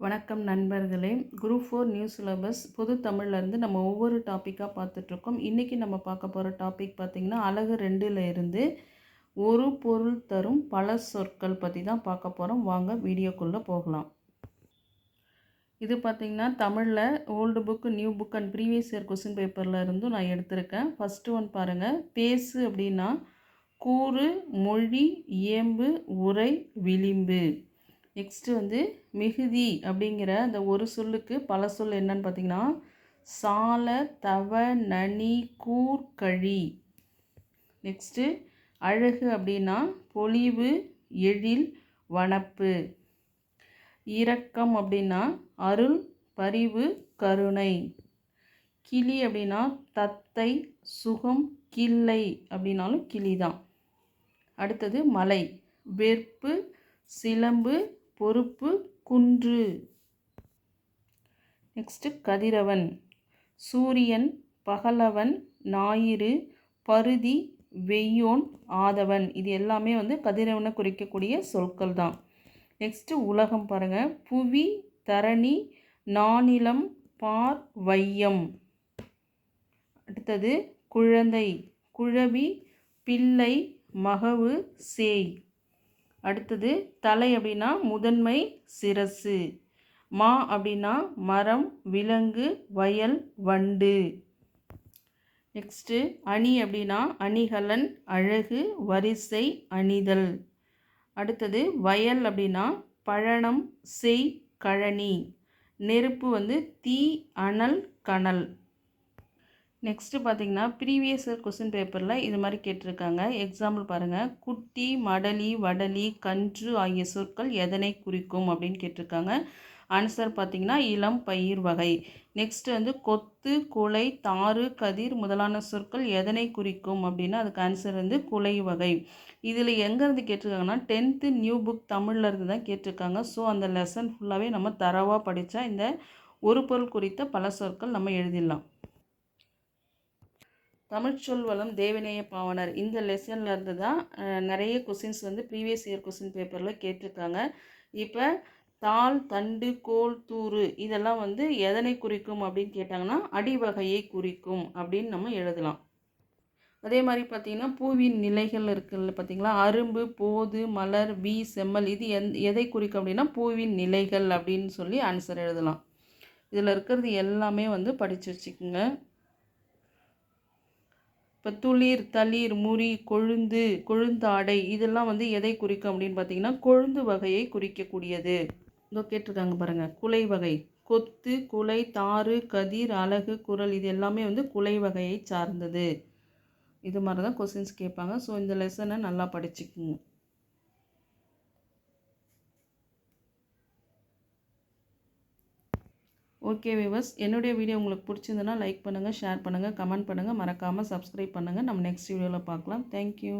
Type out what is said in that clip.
வணக்கம் நண்பர்களே. Group four new syllabus பொது தமிழ்லேருந்து நம்ம ஒவ்வொரு டாப்பிக்காக பார்த்துட்ருக்கோம். இன்றைக்கி நம்ம பார்க்க போகிற டாபிக் பார்த்திங்கன்னா அழகு ரெண்டில் இருந்து ஒரு பொருள் தரும் பல சொற்கள் பற்றி தான் பார்க்க போகிறோம் வாங்க வீடியோக்குள்ளே போகலாம். இது பார்த்திங்கன்னா தமிழில் old book new book and previous year question பேப்பரில் இருந்தும் நான் எடுத்திருக்கேன். ஃபஸ்ட்டு ஒன் பாருங்கள் பேசு அப்படின்னா கூறு மொழி இயம்பு உரை விளிம்பு. நெக்ஸ்ட்டு வந்து மிகுதி அப்படிங்கிற அந்த ஒரு சொல்லுக்கு பல சொல் என்னன்னு பார்த்தீங்கன்னா சால தவ நனி கூர்கழி நெக்ஸ்ட்டு அழகு அப்படின்னா பொலிவு எழில் வனப்பு. இரக்கம் அப்படின்னா அருள் பரிவு கருணை. கிளி அப்படின்னா தத்தை சுகம் கிள்ளை அப்படின்னாலும் கிளி தான் அடுத்தது மலை. வெறுப்பு சிலம்பு பொறுப்பு குன்று. நெக்ஸ்ட்டு கதிரவன். சூரியன் பகலவன் ஞாயிறு பருதி வெய்யோன் ஆதவன். இது எல்லாமே வந்து கதிரவனை குறிக்கக்கூடிய சொற்கள் தான் நெக்ஸ்ட்டு உலகம் பாருங்கள் புவி தரணி நானிலம் பார் வையம். அடுத்தது குழந்தை குழவி பிள்ளை மகவு சேய். அடுத்தது தலை அப்படின்னா முதன்மை சிரசு. மா அப்படின்னா மரம் விலங்கு வயல் வண்டு. நெக்ஸ்ட்டு அணி அப்படின்னா அணிகலன் அழகு வரிசை அணிதல். அடுத்தது வயல் அப்படின்னா பழனம் செய் கழனி. நெருப்பு வந்து தீ அனல் கனல். நெக்ஸ்ட்டு பார்த்தீங்கன்னா ப்ரீவியஸ் இயர் கொஸ்டின் பேப்பரில் இது மாதிரி கேட்டிருக்காங்க. எக்ஸாம்பிள் பாருங்கள் குட்டி மடலி வடலி கன்று ஆகிய சொற்கள் எதனை குறிக்கும் அப்படின்னு கேட்டிருக்காங்க. ஆன்சர் பார்த்தீங்கன்னா இளம் பயிர் வகை. நெக்ஸ்ட் வந்து கொத்து குலை தாறு கதிர் முதலான சொற்கள் எதனை குறிக்கும் அப்படின்னா அதுக்கு ஆன்சர் வந்து குலை வகை. இதில் எங்கேருந்து கேட்டிருக்காங்கன்னா டென்த்து நியூ புக் தமிழில் இருந்து தான் கேட்டிருக்காங்க. ஸோ அந்த லெசன் ஃபுல்லாகவே நம்ம தரவாக படித்தா இந்த ஒரு பொருள் குறித்த பல சொற்கள் நம்ம எழுதிடலாம். தமிழ்ச்சொல் வளம் தேவநேய பாவனர். இந்த லெசனில் இருந்து தான் நிறைய கொஸ்டின்ஸ் வந்து ப்ரீவியஸ் இயர் கொஸ்டின் பேப்பரில் கேட்டிருக்காங்க. இப்போ தாள் தண்டு கோல் தூறு இதெல்லாம் வந்து எதனை குறிக்கும் அப்படின்னு கேட்டாங்கன்னா அடிவகையை குறிக்கும் அப்படின்னு நம்ம எழுதலாம். அதே மாதிரி பார்த்திங்கன்னா பூவின் நிலைகள் இருக்குல்ல பார்த்திங்களா? அரும்பு போது மலர் வி செம்மல் இது எந் எதை குறிக்கும் அப்படின்னா பூவின் நிலைகள் அப்படின்னு சொல்லி ஆன்சர் எழுதலாம். இதில் இருக்கிறது எல்லாமே வந்து படித்து வச்சுக்கோங்க. இப்போ துளிர் தளிர் முறி கொழுந்து கொழுந்தாடை இதெல்லாம் வந்து எதை குறிக்கும் அப்படின்னு பார்த்தீங்கன்னா கொழுந்து வகையை குறிக்கக்கூடியது. இதோ கேட்டிருக்காங்க பாருங்கள் குலை வகை. கொத்து குலை தாறு கதிர் அழகு குரல் இது எல்லாமே வந்து குலை வகையை சார்ந்தது. இது மாதிரி தான் கொஸ்டின்ஸ் கேட்பாங்க. ஸோ இந்த லெசனை நல்லா படிச்சுக்குங்க. ஓகே விவர்ஸ் என்னுடைய வீடியோ உங்களுக்கு பிடிச்சிருந்தனா லைக் பண்ணுங்கள் ஷேர் பண்ணுங்கள் கமெண்ட் பண்ணுங்கள் மறக்காமல் சப்ஸ்கிரைப் பண்ணுங்கள் நம்ம நெக்ஸ்ட் வீடியோவில் பார்க்கலாம். தேங்க்யூ